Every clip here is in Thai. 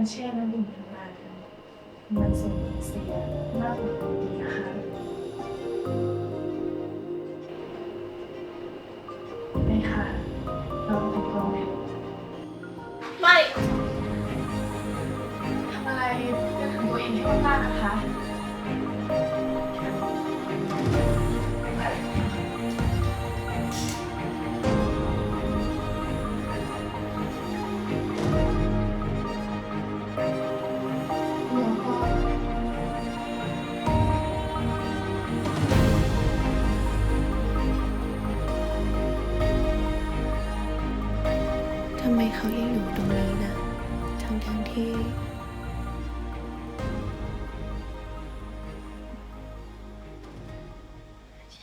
การแช่น้ำดื่มนานๆมันส่งผลเสียมากกว่าผลดีนะคะ ไม่ค่ะเราติดลองเลยไม่ทำอะไรจะทำตัวเองให้มากๆนะคะ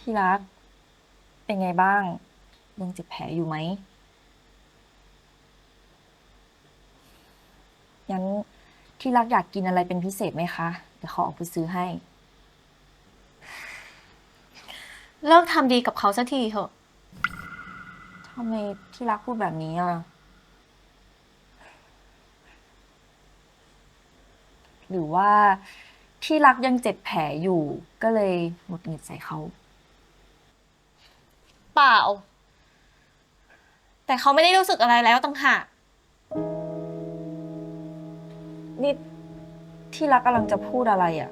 ที่รัก เป็นไงบ้างยังเจ็บแผลอยู่ไหมงั้นที่รักอยากกินอะไรเป็นพิเศษไหมคะ เดี๋ยวเขาออกไปซื้อให้ เลิกทำดีกับเขาสักทีเถอะทำไมที่รักพูดแบบนี้อะ หรือว่าที่รักยังเจ็บแผลอยู่ก็เลยหงุดหงิดใส่เขา เปล่า แต่เขาไม่ได้รู้สึกอะไรแล้วต่างหาก นี่ที่รักกำลังจะพูดอะไรอะ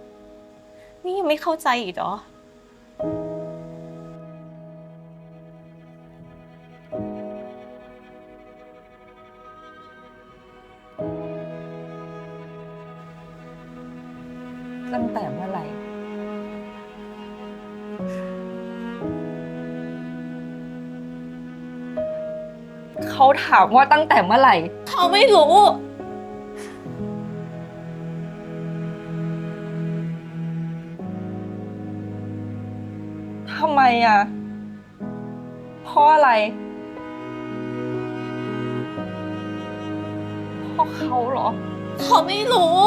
นี่ยังไม่เข้าใจอีกเหรอ ตั้งแต่เมื่อ เขาถามว่าตั้งแต่เมื่อไหร่ เขาไม่รู้ ทำไมอะ เพราะอะไร เพราะเขาเหรอ เขาไม่รู้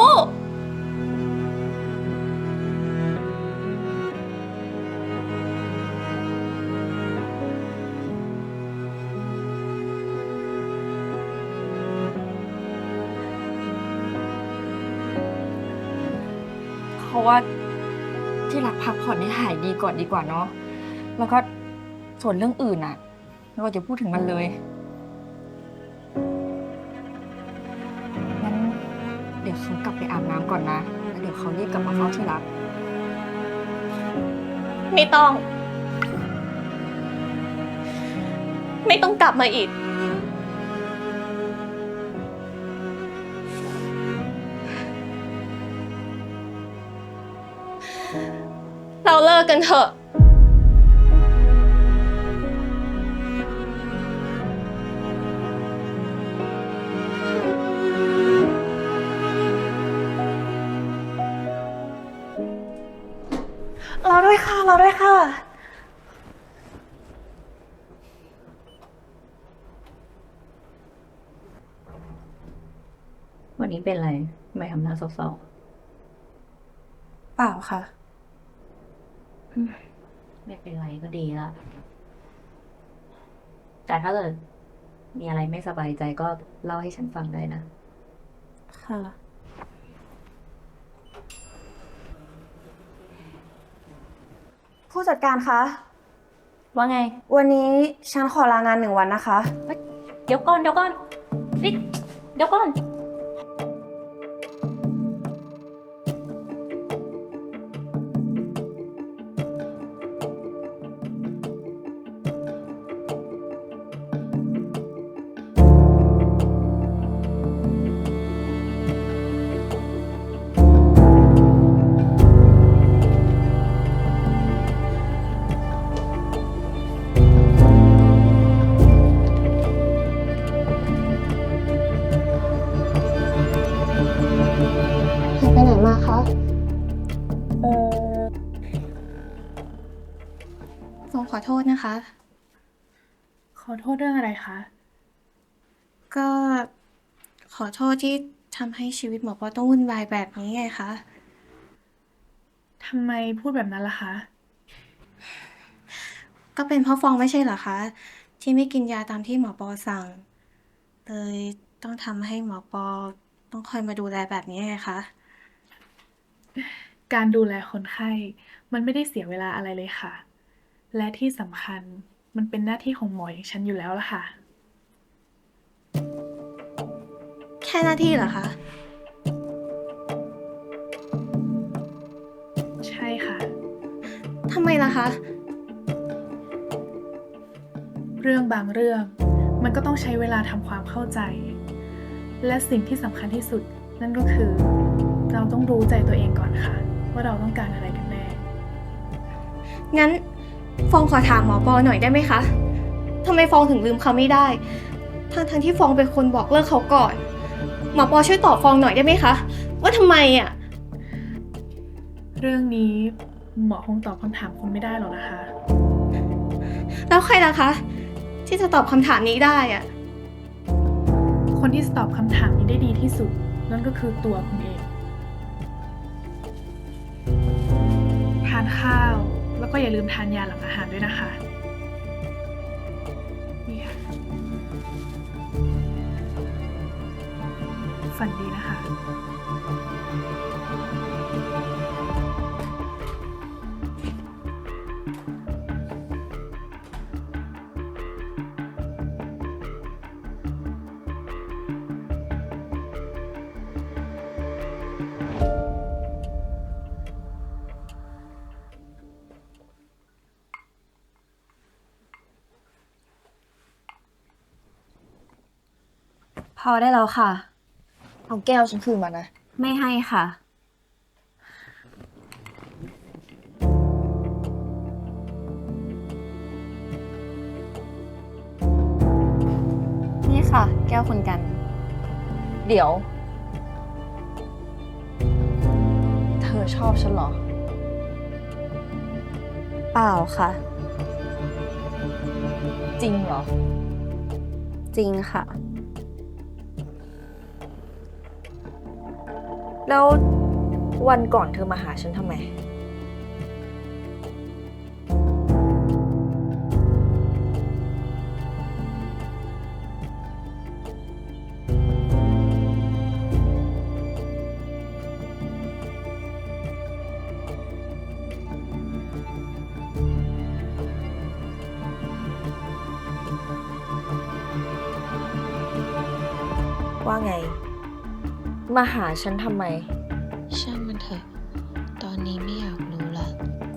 ราะว่าที่รักพักผ่อนให้หายดีก่อนดีกว่าเนาะ แล้วก็ส่วนเรื่องอื่นอะเราจะพูดถึงมันเลย งั้นเดี๋ยวเขากลับไปอาบน้ำก่อนนะ แล้วเดี๋ยวเขารีบกลับมาเข้าที่รัก ไม่ต้อง ไม่ต้องกลับมาอีก เราเลิกกันเถอะ เราด้วยค่ะ เราด้วยค่ะ วันนี้เป็นอะไรทำไมทำหน้าเศร้าเปล่าค่ะๆ ไม่เป็นไรก็ดีละ แต่ถ้าเกิดมีอะไรไม่สบายใจก็เล่าให้ฉันฟังได้นะ ค่ะ ผู้จัดการคะ ว่าไง วันนี้ฉันขอลางานหนึ่งวันนะคะ เดี๋ยวก่อน เดี๋ยวก่อนนี่เดี๋ยวก่อน โทษนะคะ ขอโทษเรื่องอะไรคะ ก็ขอโทษที่ทำให้ชีวิตหมอปอต้องวุ่นวายแบบนี้ไงคะ ทำไมพูดแบบนั้นล่ะคะ ก็เป็นเพราะฟองไม่ใช่เหรอคะ ที่ไม่กินยาตามที่หมอปอสั่ง เลยต้องทำให้หมอปอต้องคอยมาดูแลแบบนี้ไงคะ การดูแลคนไข้ มันไม่ได้เสียเวลาอะไรเลยค่ะ และที่สำคัญมันเป็นหน้าที่ของหมออย่างฉันอยู่แล้วล่ะค่ะ แค่หน้าที่เหรอคะ ใช่ค่ะ ทำไมล่ะคะ เรื่องบางเรื่องมันก็ต้องใช้เวลาทำความเข้าใจ และสิ่งที่สำคัญที่สุดนั่นก็คือ เราต้องรู้ใจตัวเองก่อนค่ะ ว่าเราต้องการอะไรกันแน่ งั้น ฟองขอถามหมอปอหน่อยได้ไหมคะทำไมฟองถึงลืมเขาไม่ได้ ทั้งทั้งๆที่ฟองเป็นคนบอกเลิกเขาก่อน หมอปอช่วยตอบฟองหน่อยได้ไหมคะ ว่าทำไมอะ เรื่องนี้หมอคงตอบคำถามคุณไม่ได้หรอกนะคะ แล้วใครล่ะคะ ที่จะตอบคำถามนี้ได้อะ คนที่ตอบคำถามนี้ได้ดีที่สุด นั่นก็คือตัวคุณเอง ทานข้าว แล้วก็อย่าลืมทานยาหลังอาหารด้วยนะคะนี่ค่ะฝันดีนะคะ พอได้แล้วค่ะ เอาแก้วฉันคืนมานะ ไม่ให้ค่ะ นี่ค่ะ แก้วคนกัน เดี๋ยว เธอชอบฉันเหรอ เปล่าค่ะ จริงเหรอ จริงค่ะ แล้ววันก่อนเธอมาหาฉันทำไม ว่าไง มาหาฉันทำไม ช่างมันเถอะ ตอนนี้ไม่อยากรู้ละ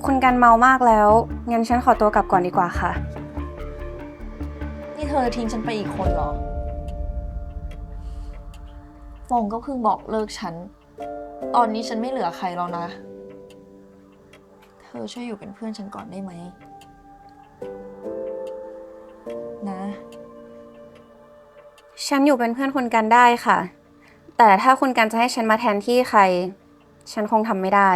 คุณกันเมามากแล้ว งั้นฉันขอตัวกลับก่อนดีกว่าค่ะ นี่เธอทิ้งฉันไปอีกคนเหรอฟองก็เพิ่งบอกเลิกฉัน ตอนนี้ฉันไม่เหลือใครแล้วนะ เธอช่วยอยู่เป็นเพื่อนฉันก่อนได้ไหม นะ ฉันอยู่เป็นเพื่อนคุณกันได้ค่ะ แต่ถ้าคุณกันจะให้ฉันมาแทนที่ใคร ฉันคงทำไม่ได้